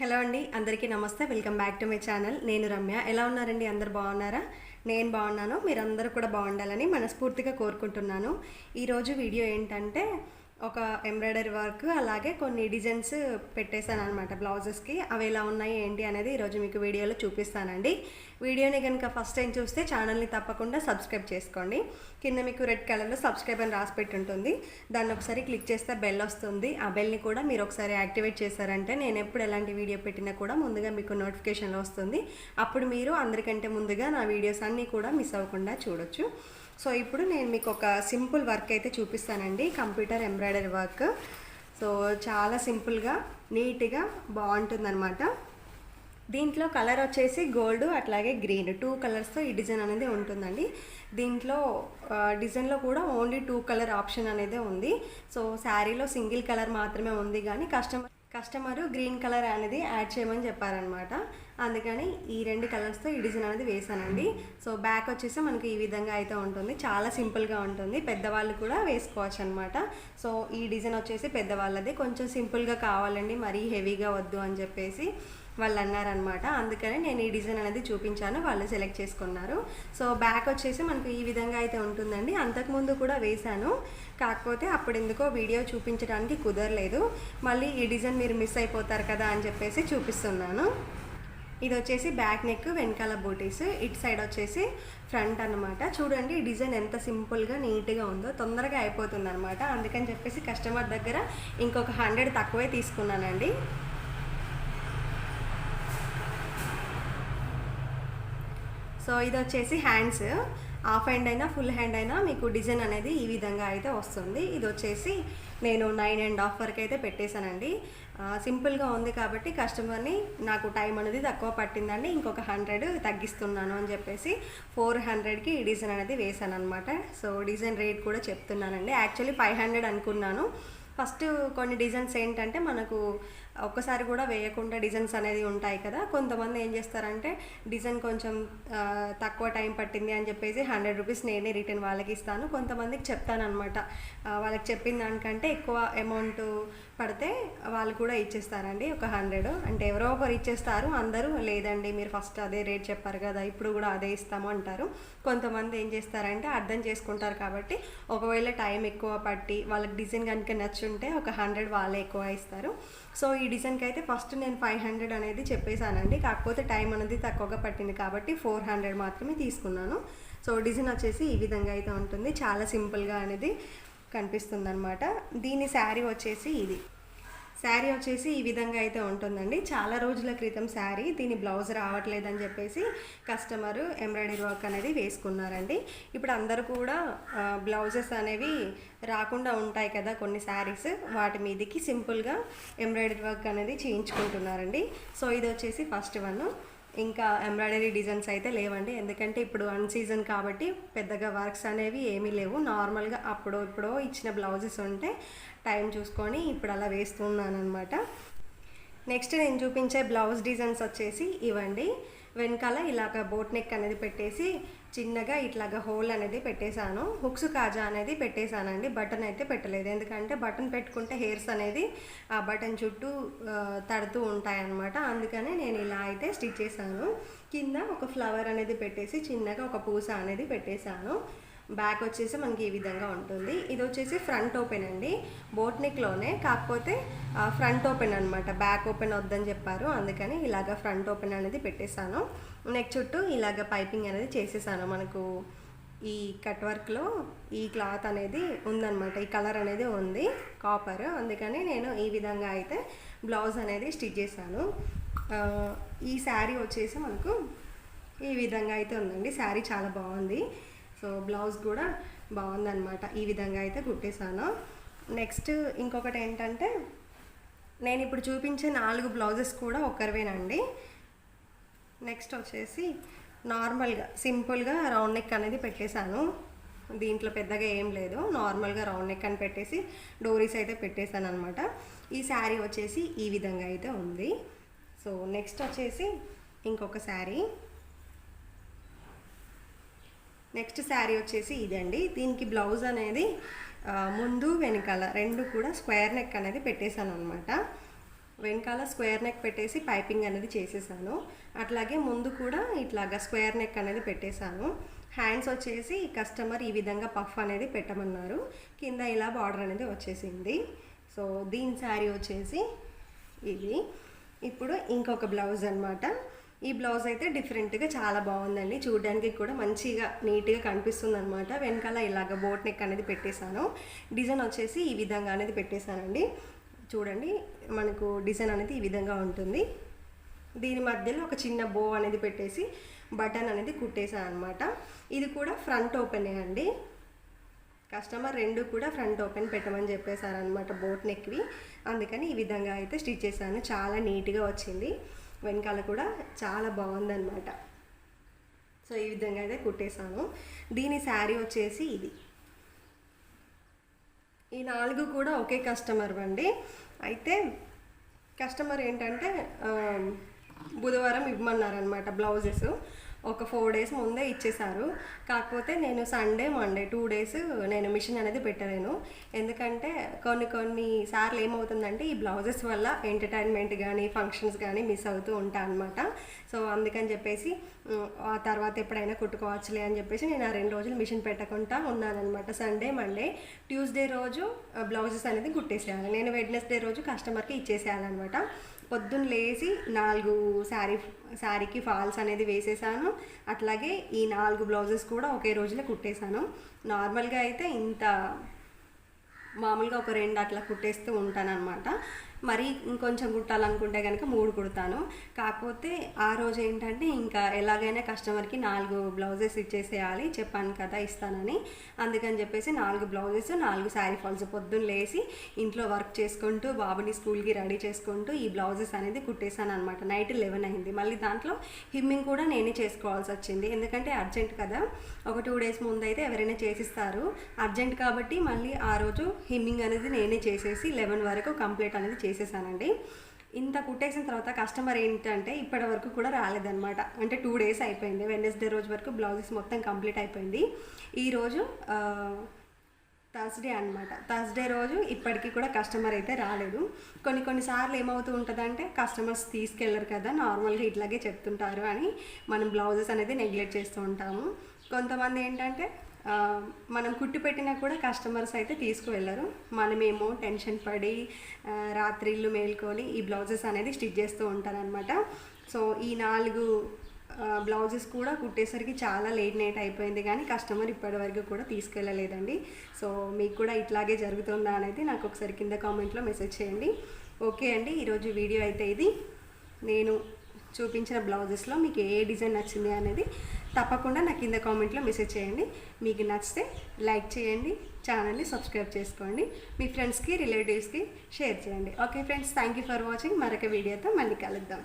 Hello అండి అందరికీ నమస్తే. Welcome back to my channel. నేను రమ్య. ఎలా ఉన్నారండి? అందరు బాగున్నారా? నేను బాగున్నాను. మీరందరూ కూడా బాగుండాలని మనస్ఫూర్తిగా కోరుకుంటున్నాను. ఈరోజు వీడియో ఏంటంటే ఒక ఎంబ్రాయిడరీ వర్క్ అలాగే కొన్ని డిజైన్స్ పెట్టేశాను అనమాట బ్లౌజెస్కి. అవి ఎలా ఉన్నాయి ఏంటి అనేది ఈరోజు మీకు వీడియోలో చూపిస్తానండి. వీడియోని కనుక ఫస్ట్ టైం చూస్తే ఛానల్ని తప్పకుండా సబ్స్క్రైబ్ చేసుకోండి. కింద మీకు రెడ్ కలర్లో సబ్స్క్రైబ్ అని రాసి పెట్టి ఉంటుంది దాన్ని ఒకసారి క్లిక్ చేస్తే బెల్ వస్తుంది. ఆ బెల్ని కూడా మీరు ఒకసారి యాక్టివేట్ చేశారంటే నేను ఎప్పుడు ఎలాంటి వీడియో పెట్టినా కూడా ముందుగా మీకు నోటిఫికేషన్ వస్తుంది. అప్పుడు మీరు అందరికంటే ముందుగా నా వీడియోస్ అన్నీ కూడా మిస్ అవ్వకుండా చూడొచ్చు. సో ఇప్పుడు నేను మీకు ఒక సింపుల్ వర్క్ అయితే చూపిస్తానండి కంప్యూటర్ ఎంబ్రాయిడరీ వర్క్. సో చాలా సింపుల్గా నీట్గా బాగుంటుందన్నమాట. దీంట్లో కలర్ వచ్చేసి గోల్డ్ అట్లాగే గ్రీన్. టూ కలర్స్తో ఈ డిజైన్ అనేది ఉంటుందండి. దీంట్లో డిజైన్లో కూడా ఓన్లీ టూ కలర్ ఆప్షన్ అనేది ఉంది. సో శారీలో సింగిల్ కలర్ మాత్రమే ఉంది కానీ కస్టమర్ కస్టమరు గ్రీన్ కలర్ అనేది యాడ్ చేయమని చెప్పారనమాట అందుకని ఈ రెండు కలర్స్తో ఈ డిజైన్ అనేది వేసానండి సో బ్యాక్ వచ్చేసి మనకి ఈ విధంగా అయితే ఉంటుంది. చాలా సింపుల్గా ఉంటుంది. పెద్దవాళ్ళు కూడా వేసుకోవచ్చు అనమాట సో ఈ డిజైన్ వచ్చేసి పెద్దవాళ్ళది. కొంచెం సింపుల్గా కావాలండి. మరీ హెవీగా వద్దు అని చెప్పేసి వాళ్ళు అన్నారనమాట అందుకని నేను ఈ డిజైన్ అనేది చూపించాను. వాళ్ళు సెలెక్ట్ చేసుకున్నారు. సో బ్యాక్ వచ్చేసి మనకు ఈ విధంగా అయితే ఉంటుందండి. అంతకుముందు కూడా వేశాను. కాకపోతే అప్పుడు ఎందుకో వీడియో చూపించడానికి కుదరలేదు. మళ్ళీ ఈ డిజైన్ మీరు మిస్ అయిపోతారు కదా అని చెప్పేసి చూపిస్తున్నాను. ఇది వచ్చేసి బ్యాక్ నెక్ వెనకాల బూటీస్. ఇటు సైడ్ వచ్చేసి ఫ్రంట్ అన్నమాట. చూడండి డిజైన్ ఎంత సింపుల్గా నీట్గా ఉందో. తొందరగా అయిపోతుంది అనమాట అందుకని చెప్పేసి కస్టమర్ దగ్గర ఇంకొక హండ్రెడ్ తక్కువే తీసుకున్నానండి. సో ఇది వచ్చేసి హ్యాండ్స్. హాఫ్ హ్యాండ్ అయినా ఫుల్ హ్యాండ్ అయినా మీకు డిజైన్ అనేది ఈ విధంగా అయితే వస్తుంది. ఇది వచ్చేసి నేను నైన్ అండ్ హాఫ్ వరకు అయితే పెట్టేశానండి. సింపుల్గా ఉంది కాబట్టి కస్టమర్ని నాకు టైం అనేది తక్కువ పట్టిందండి. ఇంకొక హండ్రెడ్ తగ్గిస్తున్నాను అని చెప్పేసి ఫోర్ హండ్రెడ్కి ఈ డిజైన్ అనేది వేసాను అనమాట సో డిజైన్ రేట్ కూడా చెప్తున్నానండి. యాక్చువల్లీ ఫైవ్ హండ్రెడ్ అనుకున్నాను. ఫస్ట్ కొన్ని డిజైన్స్ ఏంటంటే మనకు ఒక్కసారి కూడా వేయకుండా డిజైన్స్ అనేది ఉంటాయి కదా. కొంతమంది ఏం చేస్తారంటే డిజైన్ కొంచెం తక్కువ టైం పట్టింది అని చెప్పేసి హండ్రెడ్ రూపీస్ నేనే రిటర్న్ వాళ్ళకి ఇస్తాను. కొంతమందికి చెప్తానమాట వాళ్ళకి చెప్పిన దానికంటే ఎక్కువ అమౌంట్ పడితే వాళ్ళు కూడా ఇచ్చేస్తారండి ఒక హండ్రెడ్. అంటే ఎవరో ఒకరు ఇచ్చేస్తారు అందరూ లేదండి మీరు ఫస్ట్ అదే రేట్ చెప్పారు కదా ఇప్పుడు కూడా అదే ఇస్తాము అంటారు. కొంతమంది ఏం చేస్తారంటే అర్థం చేసుకుంటారు కాబట్టి ఒకవేళ టైం ఎక్కువ పట్టి వాళ్ళకి డిజైన్ కనుక నచ్చుంటే ఒక హండ్రెడ్ వాళ్ళే ఎక్కువ ఇస్తారు. సో ఈ డిజైన్కి అయితే ఫస్ట్ నేను ఫైవ్ హండ్రెడ్ అనేది చెప్పేశానండి. కాకపోతే టైం అనేది తక్కువగా పట్టింది కాబట్టి ఫోర్ హండ్రెడ్ మాత్రమే తీసుకున్నాను. సో డిజైన్ వచ్చేసి ఈ విధంగా అయితే ఉంటుంది. చాలా సింపుల్గా అనేది కనిపిస్తుంది అనమాట దీని శారీ వచ్చేసి ఇది. శారీ వచ్చేసి ఈ విధంగా అయితే ఉంటుందండి. చాలా రోజుల క్రితం శారీ. దీని బ్లౌజ్ రావట్లేదని చెప్పేసి కస్టమర్ ఎంబ్రాయిడరీ వర్క్ అనేది వేసుకున్నారండి. ఇప్పుడు అందరూ కూడా బ్లౌజెస్ అనేవి రాకుండా ఉంటాయి కదా కొన్ని శారీస్. వాటి మీదకి సింపుల్గా ఎంబ్రాయిడరీ వర్క్ అనేది చేయించుకుంటున్నారండి. సో ఇది వచ్చేసి ఫస్ట్ వన్. ఇంకా ఎంబ్రాయిడరీ డిజైన్స్ అయితే లేవండి. ఎందుకంటే ఇప్పుడు అన్ సీజన్ కాబట్టి పెద్దగా వర్క్స్ అనేవి ఏమీ లేవు. నార్మల్గా అప్పుడో ఇప్పుడో ఇచ్చిన బ్లౌజెస్ ఉంటే టైం చూసుకొని ఇప్పుడు అలా వేస్తున్నాను అనమాట నెక్స్ట్ నేను చూపించే బ్లౌజ్ డిజైన్స్ వచ్చేసి ఇవ్వండి వెనకాల ఇలాగ బోట్ నెక్ అనేది పెట్టేసి చిన్నగా ఇట్లాగా హోల్ అనేది పెట్టేశాను. హుక్స్ కాజా అనేది పెట్టేశానండి. బటన్ అయితే పెట్టలేదు. ఎందుకంటే బటన్ పెట్టుకుంటే హెయిర్స్ అనేది ఆ బటన్ చుట్టూ తడుతూ ఉంటాయన్నమాట. అందుకని నేను ఇలా అయితే స్టిచ్ చేశాను. కింద ఒక ఫ్లవర్ అనేది పెట్టేసి చిన్నగా ఒక పూస అనేది పెట్టేశాను. బ్యాక్ వచ్చేసి మనకి ఈ విధంగా ఉంటుంది. ఇది వచ్చేసి ఫ్రంట్ ఓపెన్ అండి. బోట్నిక్లోనే కాకపోతే ఫ్రంట్ ఓపెన్ అనమాట బ్యాక్ ఓపెన్ వద్దని చెప్పారు. అందుకని ఇలాగ ఫ్రంట్ ఓపెన్ అనేది పెట్టేశాను. నెక్ చుట్టూ ఇలాగ పైపింగ్ అనేది చేసేసాను. మనకు ఈ కట్ వర్క్లో ఈ క్లాత్ అనేది ఉందన్నమాట. ఈ కలర్ అనేది ఉంది కాపర్. అందుకని నేను ఈ విధంగా అయితే బ్లౌజ్ అనేది స్టిచ్ చేశాను. ఈ శారీ వచ్చేసి మనకు ఈ విధంగా అయితే ఉందండి. శారీ చాలా బాగుంది. సో బ్లౌజ్ కూడా బాగుందన్నమాట. ఈ విధంగా అయితే కుట్టేశాను. నెక్స్ట్ ఇంకొకటి ఏంటంటే నేను ఇప్పుడు చూపించే నాలుగు బ్లౌజెస్ కూడా ఒకరివేనండి. నెక్స్ట్ వచ్చేసి నార్మల్గా సింపుల్గా రౌండ్ నెక్ అనేది పెట్టేశాను. దీంట్లో పెద్దగా ఏం లేదు. నార్మల్గా రౌండ్ నెక్ అని పెట్టేసి డోరీస్ అయితే పెట్టేశాను అనమాట ఈ శారీ వచ్చేసి ఈ విధంగా అయితే ఉంది. సో నెక్స్ట్ వచ్చేసి ఇంకొక శారీ. నెక్స్ట్ శారీ వచ్చేసి ఇదండి. దీనికి బ్లౌజ్ అనేది ముందు వెనకాల రెండు కూడా స్క్వేర్ నెక్ అనేది పెట్టేశాను అనమాట వెనకాల స్క్వేర్ నెక్ పెట్టేసి పైపింగ్ అనేది చేసేసాను. అట్లాగే ముందు కూడా ఇట్లాగా స్క్వేర్ నెక్ అనేది పెట్టేశాను. హ్యాండ్స్ వచ్చేసి కస్టమర్ ఈ విధంగా పఫ్ అనేది పెట్టమన్నారు. కింద ఇలా బార్డర్ అనేది వచ్చేసింది. సో దీని శారీ వచ్చేసి ఇది. ఇప్పుడు ఇంకొక బ్లౌజ్ అనమాట ఈ బ్లౌజ్ అయితే డిఫరెంట్గా చాలా బాగుందండి. చూడడానికి కూడా మంచిగా నీట్గా కనిపిస్తుంది అనమాట వెనకాల ఇలాగ బోట్ నెక్ అనేది పెట్టేశాను. డిజైన్ వచ్చేసి ఈ విధంగా అనేది పెట్టేశానండి. చూడండి మనకు డిజైన్ అనేది ఈ విధంగా ఉంటుంది. దీని మధ్యలో ఒక చిన్న బో అనేది పెట్టేసి బటన్ అనేది కుట్టేశాను అనమాట ఇది కూడా ఫ్రంట్ ఓపెనే అండి. కస్టమర్ రెండు కూడా ఫ్రంట్ ఓపెన్ పెట్టమని చెప్పేశారనమాట బోట్ నెక్వి. అందుకని ఈ విధంగా అయితే స్టిచ్ చేశాను. చాలా నీట్గా వచ్చింది. వెనకాల కూడా చాలా బాగుందన్నమాట. సో ఈ విధంగా అయితే కుట్టేశాను. దీని శారీ వచ్చేసి ఇది. ఈ నాలుగు కూడా ఒకే కస్టమర్ అండి. అయితే కస్టమర్ ఏంటంటే బుధవారం ఇవ్వమన్నారనమాట బ్లౌజెస్. ఒక ఫోర్ డేస్ ముందే ఇచ్చేశారు. కాకపోతే నేను సండే మండే టూ డేస్ నేను మిషన్ అనేది పెట్టలేను. ఎందుకంటే కొన్ని కొన్ని సార్లు ఏమవుతుందంటే ఈ బ్లౌజెస్ వల్ల ఎంటర్టైన్మెంట్ కానీ ఫంక్షన్స్ కానీ మిస్ అవుతూ ఉంటాను అనమాట సో అందుకని చెప్పేసి ఆ తర్వాత ఎప్పుడైనా కుట్టుకోవచ్చులే అని చెప్పేసి నేను ఆ రెండు రోజులు మిషన్ పెట్టకుండా ఉన్నానన్నమాట. సండే మండే ట్యూస్డే రోజు బ్లౌజెస్ అనేది కుట్టేసేయాలి నేను వెడ్నెస్డే రోజు కస్టమర్కి ఇచ్చేసేయాలన్నమాట. పొద్దున్న లేచి నాలుగు శారీ శారీకి ఫాల్స్ అనేది వేసేసాను. అట్లాగే ఈ నాలుగు బ్లౌజెస్ కూడా ఒకే రోజులో కుట్టేశాను. నార్మల్గా అయితే ఇంత మామూలుగా ఒక రెండు అట్లా కుట్టేస్తూ ఉంటాను అనమాట మరి ఇంకొంచెం కుట్టాలనుకుంటే కనుక మూడు కుడతాను. కాకపోతే ఆ రోజు ఏంటంటే ఇంకా ఎలాగైనా కస్టమర్కి నాలుగు బ్లౌజెస్ ఇచ్చేసేయాలి చెప్పాను కదా ఇస్తానని. అందుకని చెప్పేసి నాలుగు బ్లౌజెస్ నాలుగు శారీ ఫాల్స్ పొద్దున్న లేసి ఇంట్లో వర్క్ చేసుకుంటూ బాబుని స్కూల్కి రెడీ చేసుకుంటూ ఈ బ్లౌజెస్ అనేది కుట్టేశాను అనమాట నైట్ లెవెన్ అయింది. మళ్ళీ దాంట్లో హిమ్మింగ్ కూడా నేనే చేసుకోవాల్సి వచ్చింది. ఎందుకంటే అర్జెంట్ కదా. ఒక టూ డేస్ ముందు అయితే ఎవరైనా చేసిస్తారు. అర్జెంట్ కాబట్టి మళ్ళీ ఆ రోజు హిమ్మింగ్ అనేది నేనే చేసేసి లెవెన్ వరకు కంప్లీట్ అనేది చేసేసానండి. ఇంత కుట్టేసిన తర్వాత కస్టమర్ ఏంటంటే ఇప్పటి వరకు కూడా రాలేదన్నమాట. అంటే టూ డేస్ అయిపోయింది. వెడ్నెస్డే రోజు వరకు బ్లౌజెస్ మొత్తం కంప్లీట్ అయిపోయింది. ఈరోజు థర్స్డే అనమాట థర్స్డే రోజు ఇప్పటికీ కూడా కస్టమర్ అయితే రాలేదు. కొన్ని కొన్నిసార్లు ఏమవుతూ ఉంటుందంటే కస్టమర్స్ తీసుకెళ్ళరు కదా నార్మల్గా ఇట్లాగే చెప్తుంటారు అని మనం బ్లౌజెస్ అనేది నెగ్లెక్ట్ చేస్తూ ఉంటాము. కొంతమంది ఏంటంటే మనం కుట్టి పెట్టినా కూడా కస్టమర్స్ అయితే తీసుకువెళ్ళరు. మనమేమో టెన్షన్ పడి రాత్రిళ్ళు మేల్కొని ఈ బ్లౌజెస్ అనేది స్టిచ్ చేస్తూ ఉంటారనమాట సో ఈ నాలుగు బ్లౌజెస్ కూడా కుట్టేసరికి చాలా లేట్ నైట్ అయిపోయింది కానీ కస్టమర్ ఇప్పటివరకు కూడా తీసుకెళ్ళలేదండి. సో మీకు కూడా ఇట్లాగే జరుగుతుందా అనేది నాకు ఒకసారి కింద కామెంట్లో మెసేజ్ చేయండి. ఓకే అండి ఈరోజు వీడియో అయితే ఇది. నేను చూపించిన బ్లౌజెస్లో మీకు ఏ డిజైన్ నచ్చింది అనేది తప్పకుండా నాకు కింద కామెంట్లో మెసేజ్ చేయండి. మీకు నచ్చితే లైక్ చేయండి ఛానల్ని సబ్స్క్రైబ్ చేసుకోండి మీ ఫ్రెండ్స్కి రిలేటివ్స్కి షేర్ చేయండి. Okay friends thank you for watching. మరొక వీడియోతో మళ్ళీ కలుద్దాం.